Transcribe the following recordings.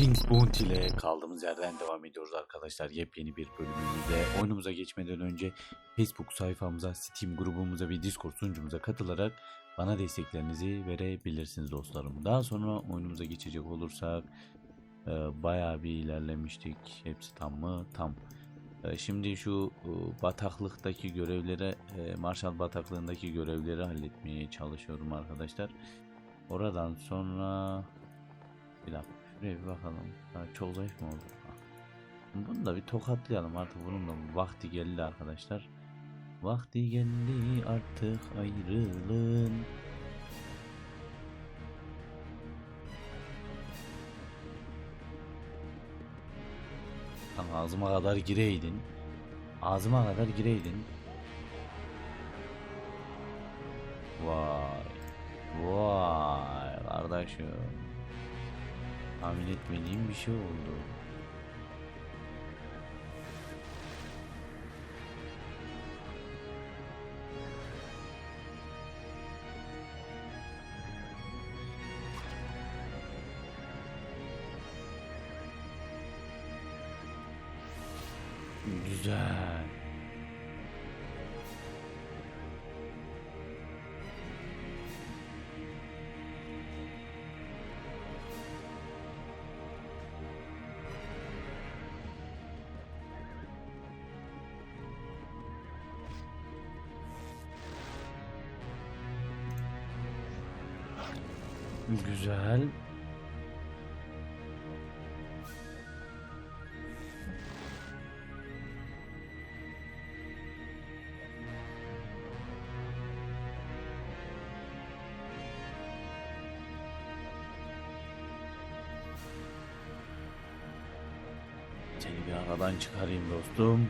King Bounty ile kaldığımız yerden devam ediyoruz arkadaşlar. Yepyeni bir bölümümüzde oyunumuza geçmeden önce Facebook sayfamıza, Steam grubumuza ve Discord sunucumuza katılarak bana desteklerinizi verebilirsiniz dostlarım. Daha sonra oyunumuza geçecek olursak e, bayağı bir ilerlemiştik. Hepsi tam mı? Tam. E, şimdi şu e, bataklıktaki görevlere, e, Marshall bataklığındaki görevleri halletmeye çalışıyorum arkadaşlar. Oradan sonra bir dakika bir bakalım. Ha, çok zayıf mı oldu? Ha. Bunu da bir tokatlayalım artık bunun da vakti geldi arkadaşlar. Vakti geldi artık ayrılın. Lan ağzıma kadar gireydin. Ağzıma kadar gireydin. Vay. Vay kardeşim. Tahmin etmediğim bir şey oldu. Seni bir aradan çıkarayım dostum.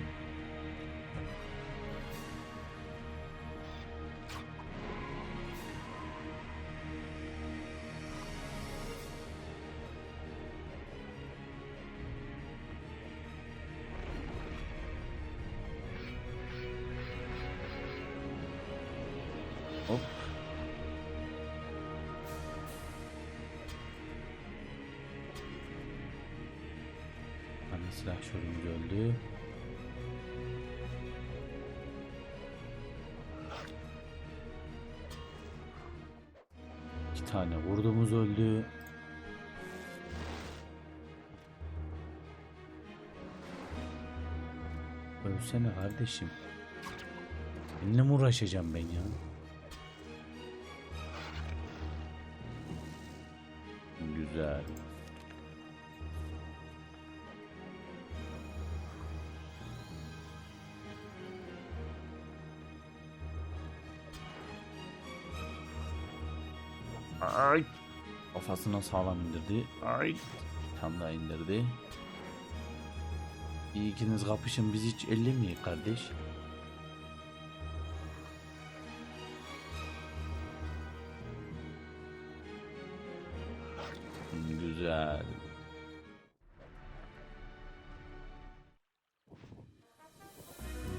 Ölsene kardeşim. Seninle mi uğraşacağım ben ya? Güzel. Ay. Kafasına sağlam indirdi. Ay. Tam da indirdi. İyi ikiniz kapışın biz hiç ellemeyiz kardeş. Güzel.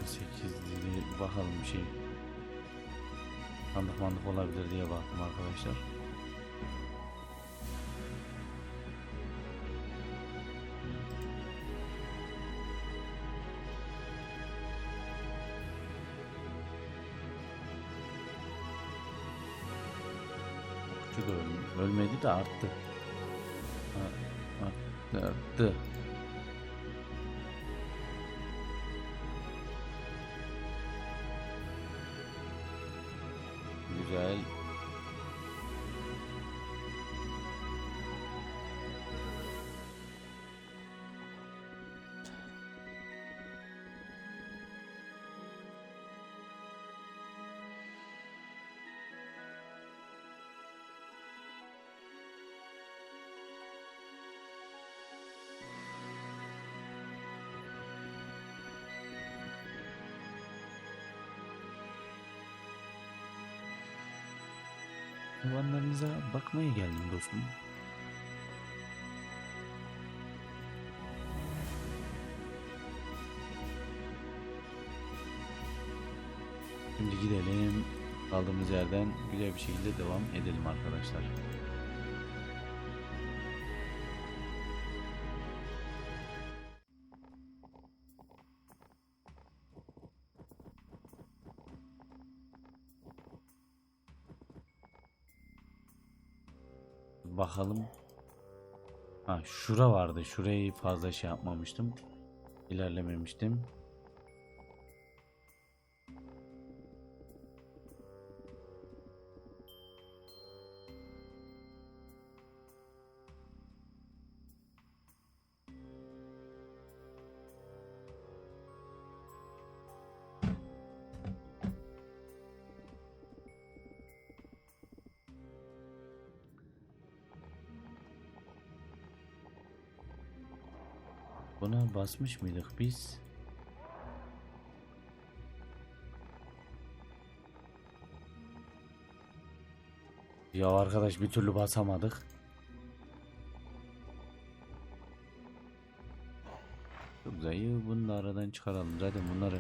Sekizli bakalım bir şey. Sandık mandık olabilir diye baktım arkadaşlar. Küçük öl- ölmedi de arttı, arttı. Hayvanlarınıza bakmaya geldim dostum. Şimdi gidelim. Kaldığımız yerden güzel bir şekilde devam edelim arkadaşlar. Şura vardı. Şurayı fazla şey yapmamıştım. İlerlememiştim. Buna basmış mıydık biz? Ya arkadaş bir türlü basamadık. Çok zayıf bunu da aradan çıkaralım. Zaten bunları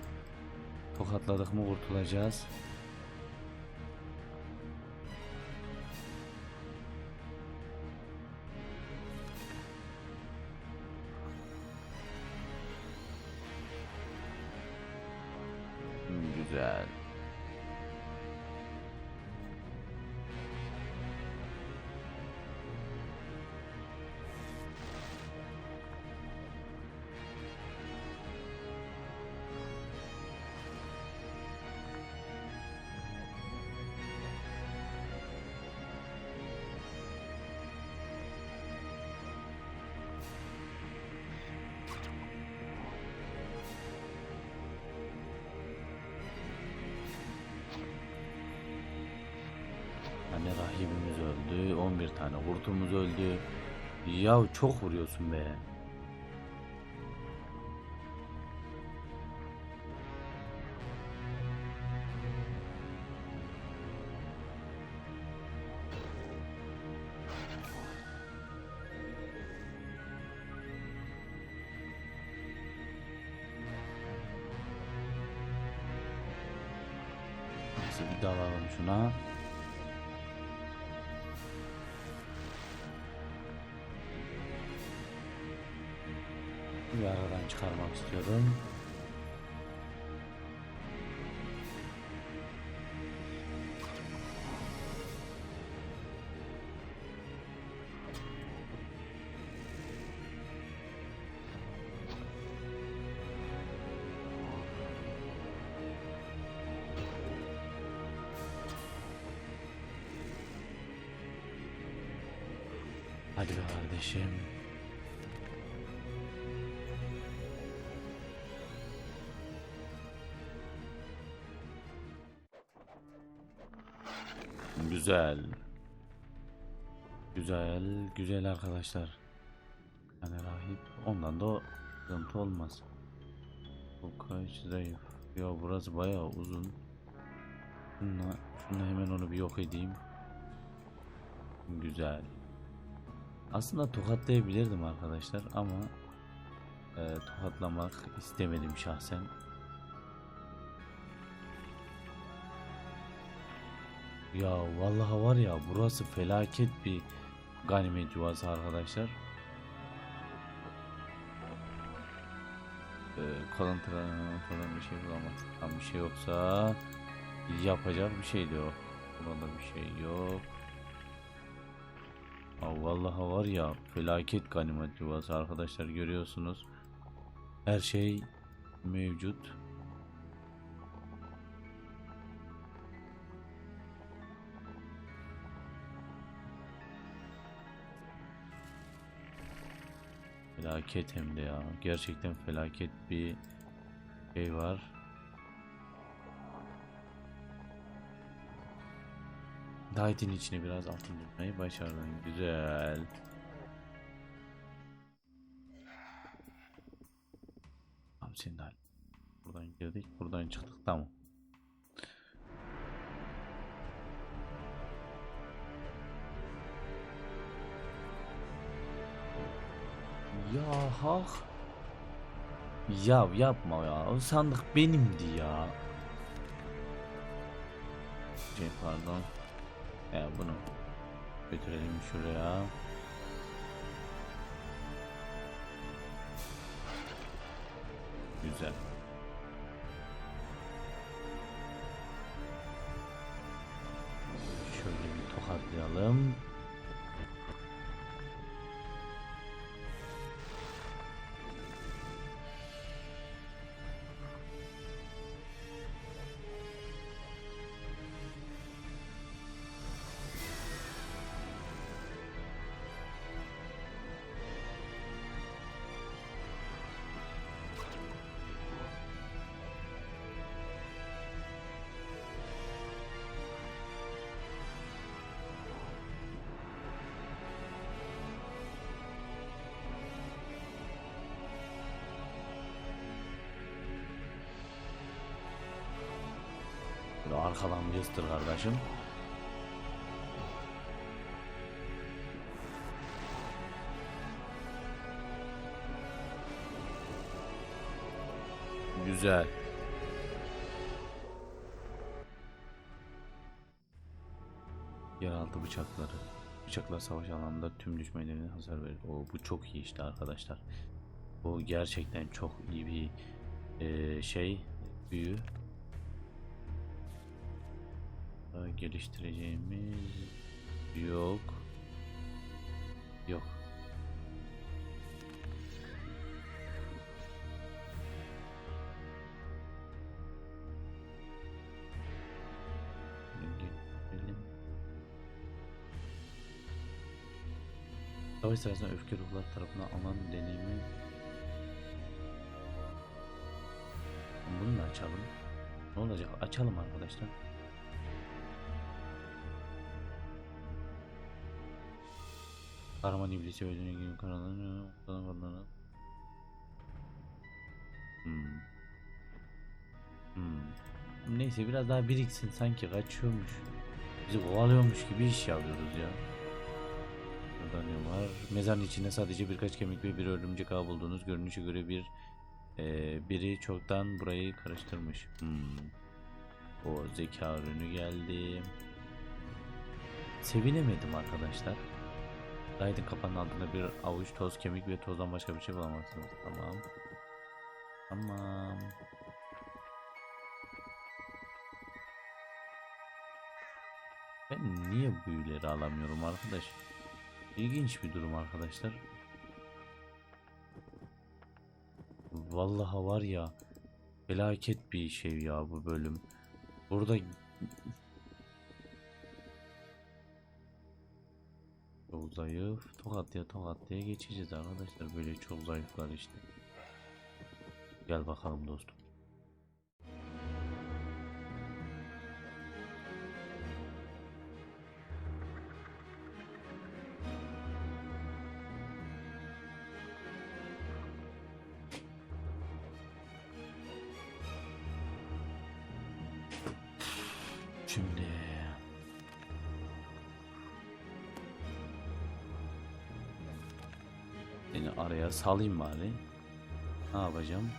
tokatladık mı kurtulacağız. Öldü. 11 tane kurtumuz öldü. Ya çok vuruyorsun be. Neyse bir dalalım şuna. Aradan çıkarmak istiyorum. Güzel. Güzel, güzel arkadaşlar. Yani rahip ondan da sıkıntı olmaz. Bu kaç zayıf. Ya burası bayağı uzun. Şunla, şunla hemen onu bir yok edeyim. Güzel. Aslında tokatlayabilirdim arkadaşlar ama e, tokatlamak istemedim şahsen. Ya vallahi var ya burası felaket bir ganimet yuvası arkadaşlar. Ee, kalıntılarına falan bir şey bulamadık. Tam bir şey yoksa yapacak bir şey de yok. Burada bir şey yok. Aa, vallahi var ya felaket ganimet yuvası arkadaşlar görüyorsunuz. Her şey mevcut. Felaket hem de ya. Gerçekten felaket bir şey var. Daitin içine biraz altın tutmayı başardın. Güzel. Tamam hal- Buradan girdik, buradan çıktık. Tamam. Ya hak. Ya yapma ya. O sandık benimdi ya. Şey pardon. Ya bunu götürelim şuraya. Güzel. Şöyle bir tokatlayalım. Arkalanmıştır kardeşim. Güzel. Yeraltı bıçakları. Bıçaklar savaş alanında tüm düşmanlarına hasar verir. O bu çok iyi işte arkadaşlar. Bu gerçekten çok iyi bir eee, şey büyü. Daha geliştireceğimiz yok. Yok. Savaş sırasında öfke ruhlar tarafından alan deneyimi Bunu da açalım. Ne olacak? Açalım arkadaşlar. Kahraman iblisi öldüğüne gibi. Karalanır. Hmm. Hmm. Neyse biraz daha biriksin sanki kaçıyormuş. Bizi kovalıyormuş gibi iş yapıyoruz ya. Burada ne var? Mezarın içinde sadece birkaç kemik ve bir örümcek ağı bulduğunuz görünüşe göre bir ee, biri çoktan burayı karıştırmış. Hmm. O zeka ürünü geldi. Sevinemedim arkadaşlar. Raid'in kapağının altında bir avuç toz kemik ve tozdan başka bir şey bulamazsınız. Tamam. Tamam. Ben niye büyüleri alamıyorum arkadaş? İlginç bir durum arkadaşlar. Vallahi var ya felaket bir şey ya bu bölüm. Burada çok zayıf. Tokatlıya tokatlıya geçeceğiz arkadaşlar. Böyle çok zayıflar işte. Gel bakalım dostum. Salayım bari. Ne yapacağım?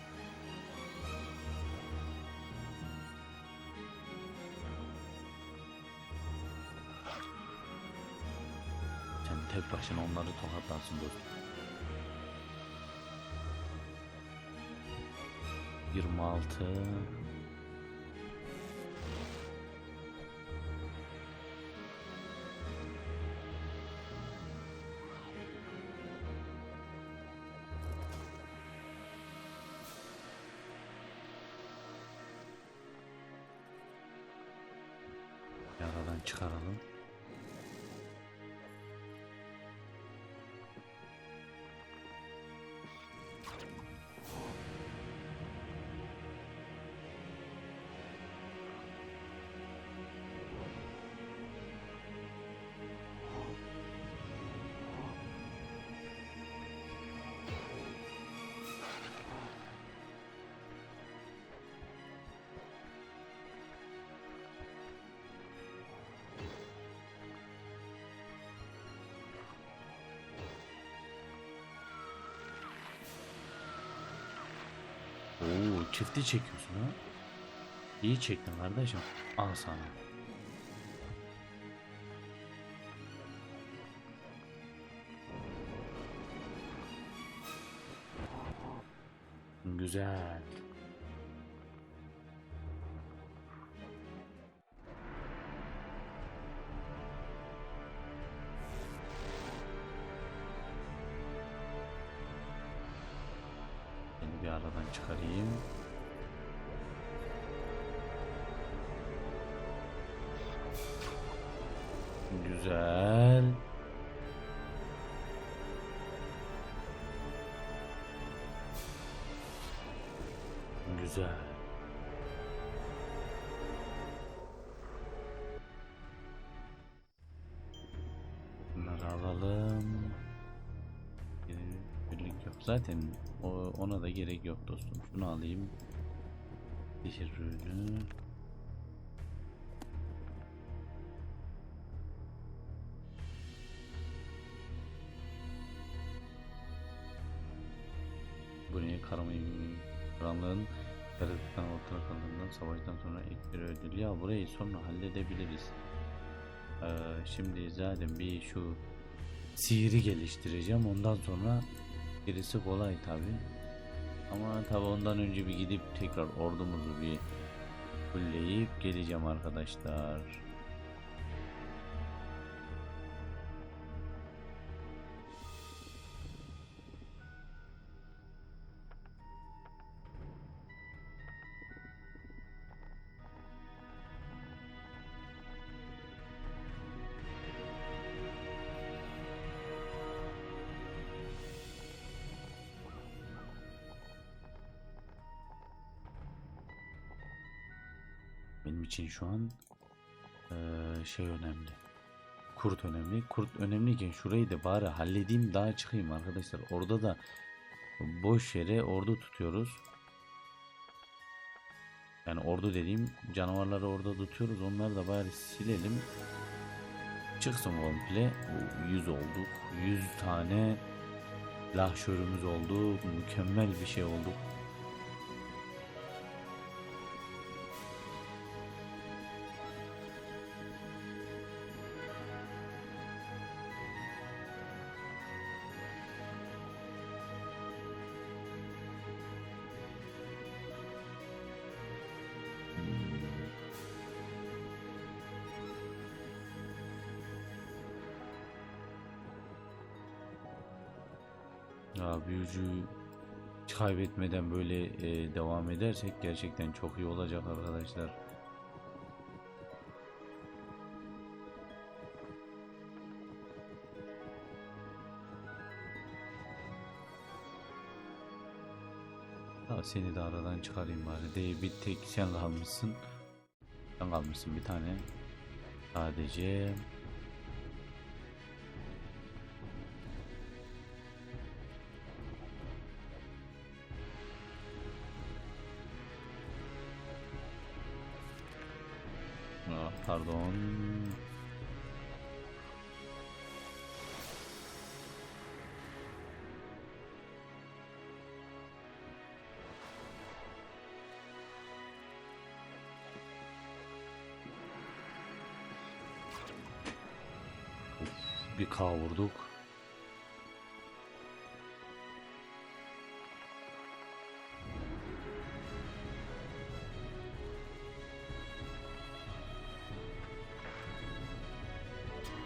Sen tek başına onları tokatlarsın dostum. 26 Yaradan çıkaralım. Oo, çifti çekiyorsun ha. İyi çektin kardeşim. Al sana. Güzel. Bakalım. Birlik yok. Zaten ona da gerek yok dostum. Şunu alayım. Sihir rüyünü. Buraya karamayı karanlığın yaratıktan ortaya kaldığından savaştan sonra ilk bir ödül. Ya burayı sonra halledebiliriz. Ee, şimdi zaten bir şu sihiri geliştireceğim. Ondan sonra gerisi kolay tabi. Ama tabi ondan önce bir gidip tekrar ordumuzu bir fulleyip geleceğim arkadaşlar. Benim için şu an şey önemli. Kurt önemli. Kurt önemliyken şurayı da bari halledeyim daha çıkayım arkadaşlar. Orada da boş yere ordu tutuyoruz. Yani ordu dediğim canavarları orada tutuyoruz. Onları da bari silelim. Çıksın komple. Bu 100 olduk. 100 tane lahşörümüz oldu. Mükemmel bir şey olduk. Ya büyücü hiç kaybetmeden böyle e, devam edersek gerçekten çok iyi olacak arkadaşlar. Ya seni de aradan çıkarayım bari. De bir tek sen kalmışsın. Sen kalmışsın bir tane. Sadece pardon. Bir kavurduk.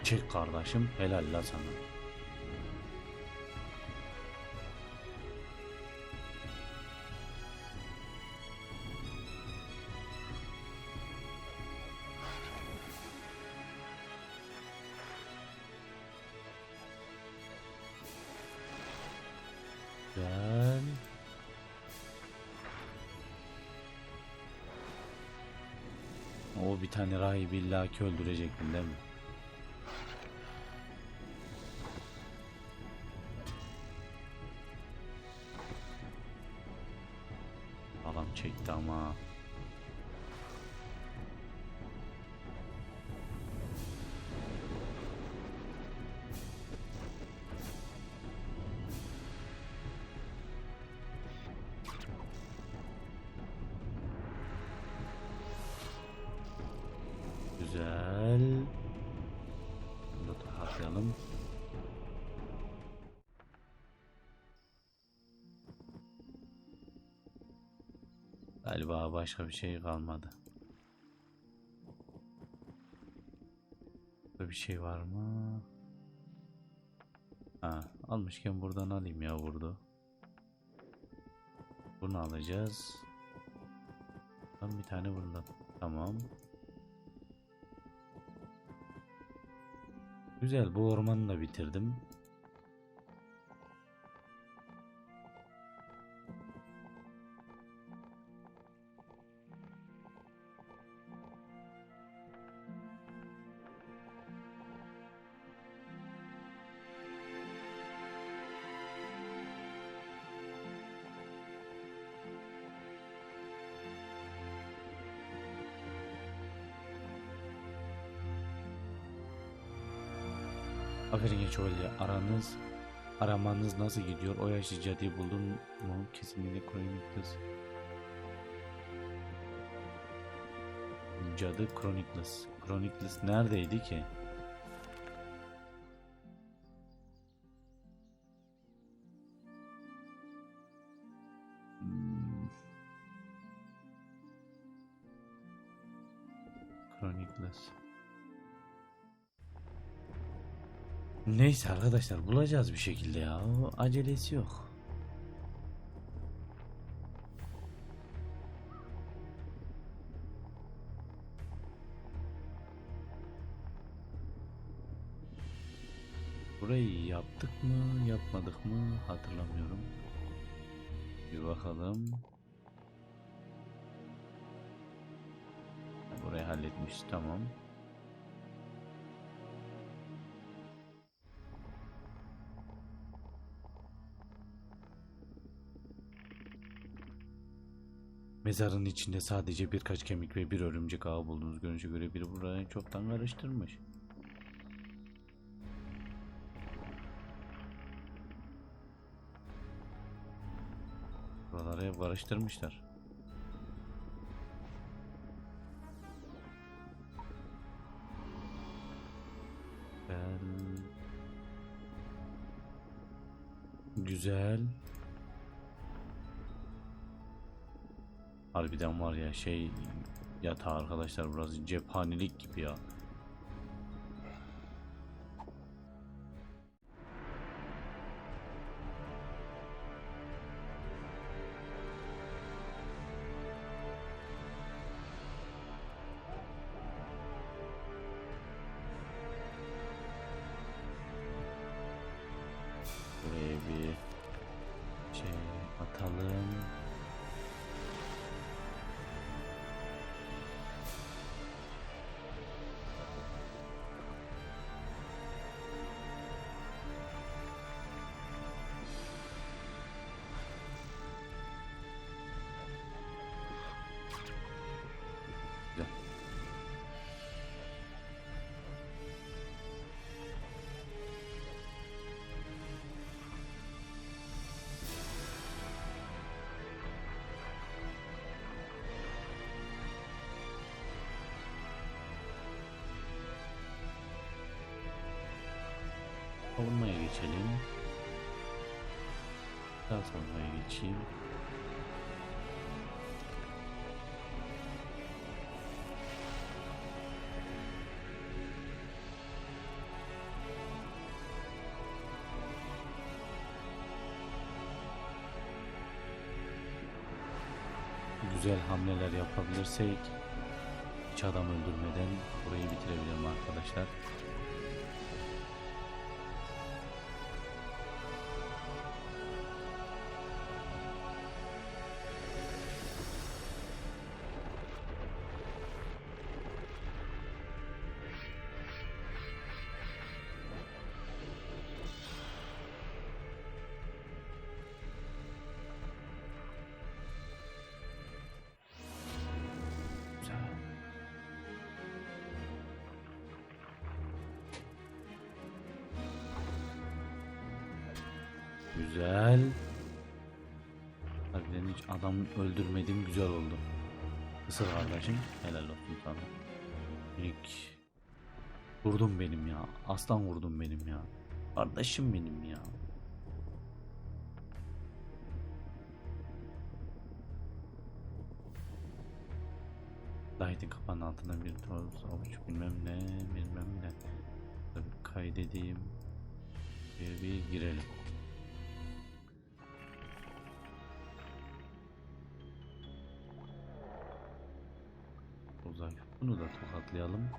Çek kardeşim helal la sana. Güzel. O bir tane rahibi illaki öldürecektin değil mi? Adam çekti ama. Güzel. Başka bir şey kalmadı. Burada bir şey var mı? Ha, almışken buradan alayım ya burada. Bunu alacağız. Tam bir tane bundan. Tamam. Güzel bu ormanı da bitirdim. Aferin geç öyle aranız Aramanız nasıl gidiyor? O yaşlı cadıyı buldun mu? Kesinlikle Chronicles. Cadı Chronicles. Chronicles neredeydi ki? Hmm. Chronicles. Neyse arkadaşlar bulacağız bir şekilde ya. Acelesi yok. Burayı yaptık mı, yapmadık mı hatırlamıyorum. Bir bakalım. Burayı halletmiş, tamam. Mezarın içinde sadece birkaç kemik ve bir örümcek ağı bulduğunuz görünüşe göre biri burayı çoktan karıştırmış. Buraları karıştırmışlar. Ben... Güzel. Harbiden var ya şey yatağı arkadaşlar burası cephanelik gibi ya. Savunmaya geçelim. Daha savunmaya geçeyim. Güzel hamleler yapabilirsek hiç adam öldürmeden burayı bitirebilirim arkadaşlar. Öldürmedim güzel oldu. Isır kardeşim. Helal olsun sana. İlk vurdum benim ya. Aslan vurdum benim ya. Kardeşim benim ya. Light'in kapağının altından bir toz avuç bilmem ne bilmem ne. Tabii kaydedeyim. Bir, bir girelim. Uzay. Bunu da tokatlayalım.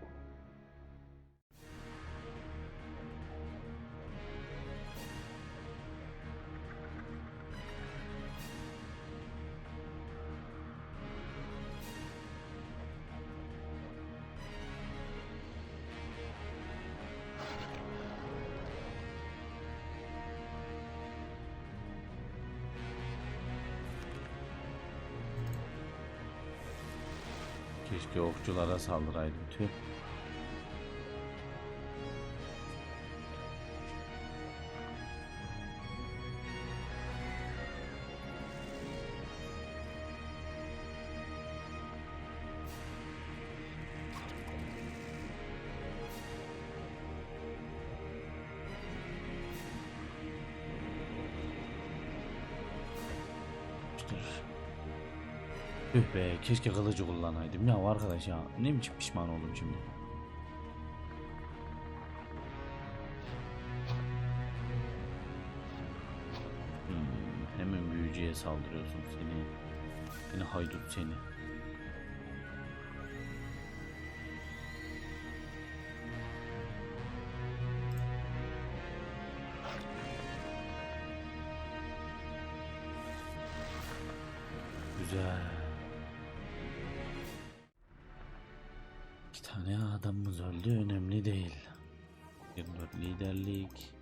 Okçulara saldıraydım tüh. Keşke kılıcı kullanaydım. Ya arkadaş ya ne biçim pişman oldum şimdi. Hmm, hemen büyücüye saldırıyorsun seni. Seni haydut seni. Güzel. İki tane adamımız öldü önemli değil. 24 liderlik.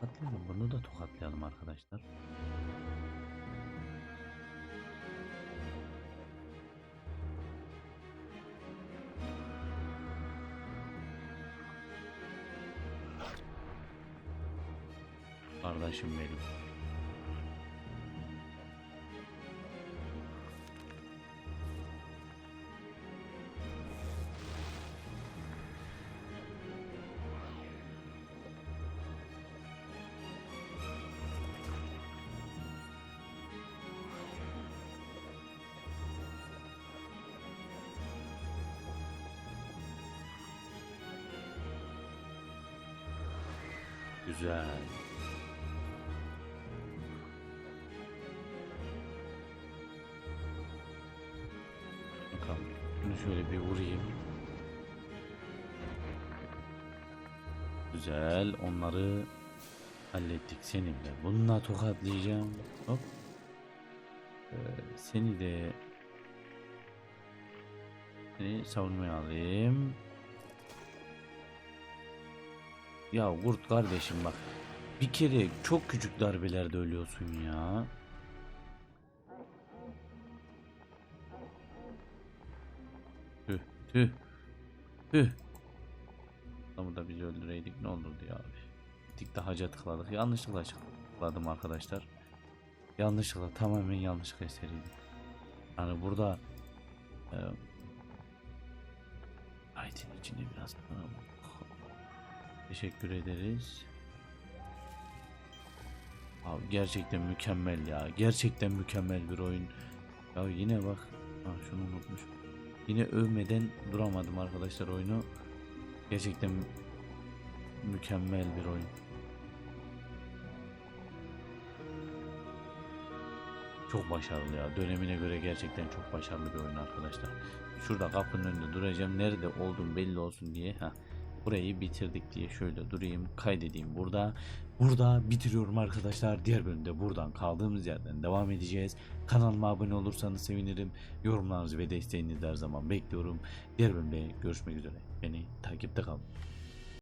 Tokatlayalım bunu da tokatlayalım arkadaşlar. Güzel. Bakalım. Bunu şöyle bir vurayım. Güzel. Onları hallettik seninle. Bununla tokatlayacağım. Hop. Ee, seni de seni savunmaya alayım. Ya kurt kardeşim bak. Bir kere çok küçük darbelerde ölüyorsun ya. Tüh tüh. Tüh. Adamı da biz öldüreydik ne olurdu ya abi. Gittik de haca tıkladık. Yanlışlıkla tıkladım arkadaşlar. Yanlışlıkla tamamen yanlışlıkla eseriydi. Yani burada e, Aydın içinde biraz Teşekkür ederiz. Abi gerçekten mükemmel ya. Gerçekten mükemmel bir oyun. Ya yine bak. Ha, şunu unutmuş. Yine övmeden duramadım arkadaşlar oyunu. Gerçekten mü- mükemmel bir oyun. Çok başarılı ya. Dönemine göre gerçekten çok başarılı bir oyun arkadaşlar. Şurada kapının önünde duracağım. Nerede olduğum belli olsun diye. Ha burayı bitirdik diye şöyle durayım kaydedeyim burada. Burada bitiriyorum arkadaşlar. Diğer bölümde buradan kaldığımız yerden devam edeceğiz. Kanalıma abone olursanız sevinirim. Yorumlarınızı ve desteğinizi her zaman bekliyorum. Diğer bölümde görüşmek üzere. Beni takipte kalın